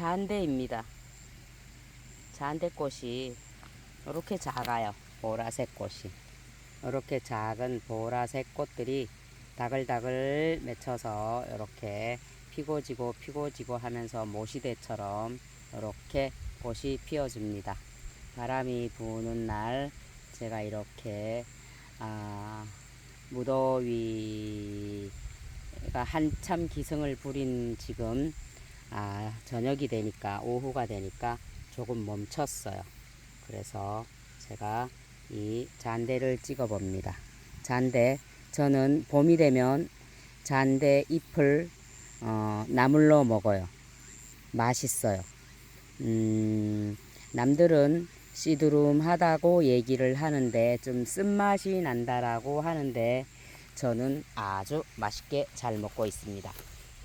잔대입니다. 잔대꽃이 이렇게 작아요. 보라색 꽃이. 이렇게 작은 보라색 꽃들이 다글다글 맺혀서 이렇게 피고 지고 피고 지고 하면서 모시대처럼 이렇게 꽃이 피어줍니다. 바람이 부는 날 제가 이렇게 아, 무더위가 한참 기승을 부린 지금 아, 저녁이 되니까 오후가 되니까 조금 멈췄어요. 그래서 제가 이 잔대를 찍어 봅니다. 잔대 저는 봄이 되면 잔대 잎을 어, 나물로 먹어요. 맛있어요. 음, 남들은 씨두름하다고 얘기를 하는데 좀 쓴맛이 난다라고 하는데 저는 아주 맛있게 잘 먹고 있습니다.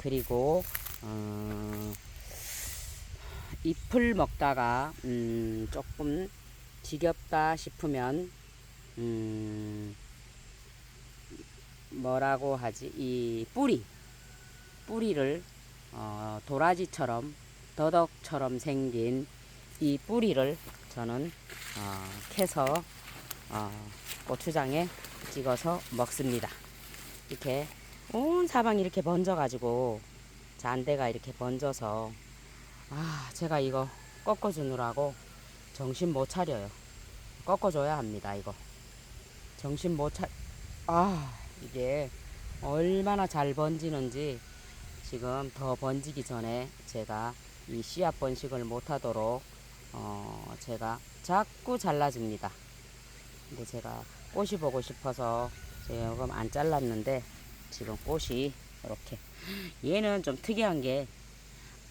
그리고 어, 잎을 먹다가 음, 조금 지겹다 싶으면 음, 뭐라고 하지 이 뿌리 뿌리를 어, 도라지처럼 더덕처럼 생긴 이 뿌리를 저는 어, 캐서 어, 고추장에 찍어서 먹습니다. 이렇게 온 사방이 이렇게 번져 가지고 잔대가 이렇게 번져서 아 제가 이거 꺾어주느라고 정신 못 차려요. 꺾어줘야 합니다 이거 정신 못 차. 아 이게 얼마나 잘 번지는지 지금 더 번지기 전에 제가 이 씨앗 번식을 못하도록 어 제가 자꾸 잘라줍니다. 근데 제가 꽃이 보고 싶어서 제가 요금 안 잘랐는데 지금 꽃이 이렇게 얘는 좀 특이한 게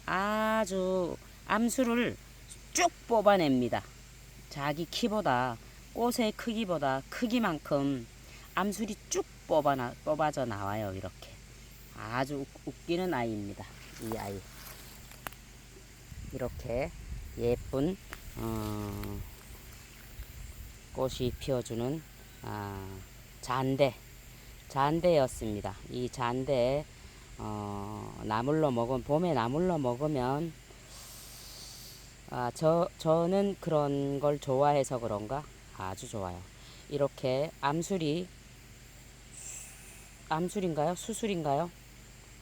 아주 암수를 쭉 뽑아냅니다. 자기 키보다 꽃의 크기보다 크기만큼 암술이 쭉 뽑아나, 뽑아져 나와요. 이렇게 아주 웃- 웃기는 아이입니다. 이 아이 이렇게 예쁜 어, 꽃이 피어주는 아, 잔대 잔대였습니다. 이 잔대 어, 나물로 먹으면 봄에 나물로 먹으면 아, 저 저는 그런 걸 좋아해서 그런가 아주 좋아요. 이렇게 암술이 암술인가요? 수술인가요?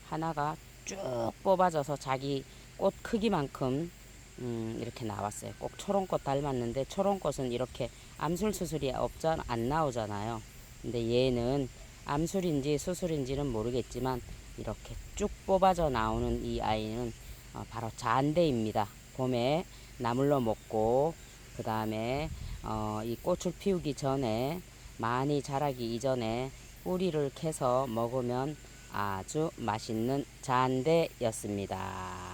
하나가 쭉 뽑아져서 자기 꽃 크기만큼 음, 이렇게 나왔어요. 꼭 초롱꽃 닮았는데 초롱꽃은 이렇게 암술 수술이 없잖 안 나오잖아요. 근데 얘는 암술인지 수술인지는 모르겠지만 이렇게 쭉 뽑아져 나오는 이 아이는 어, 바로 잔대입니다. 봄에 나물로 먹고 그 다음에 어, 이 꽃을 피우기 전에 많이 자라기 이전에 뿌리를 캐서 먹으면 아주 맛있는 잔대였습니다.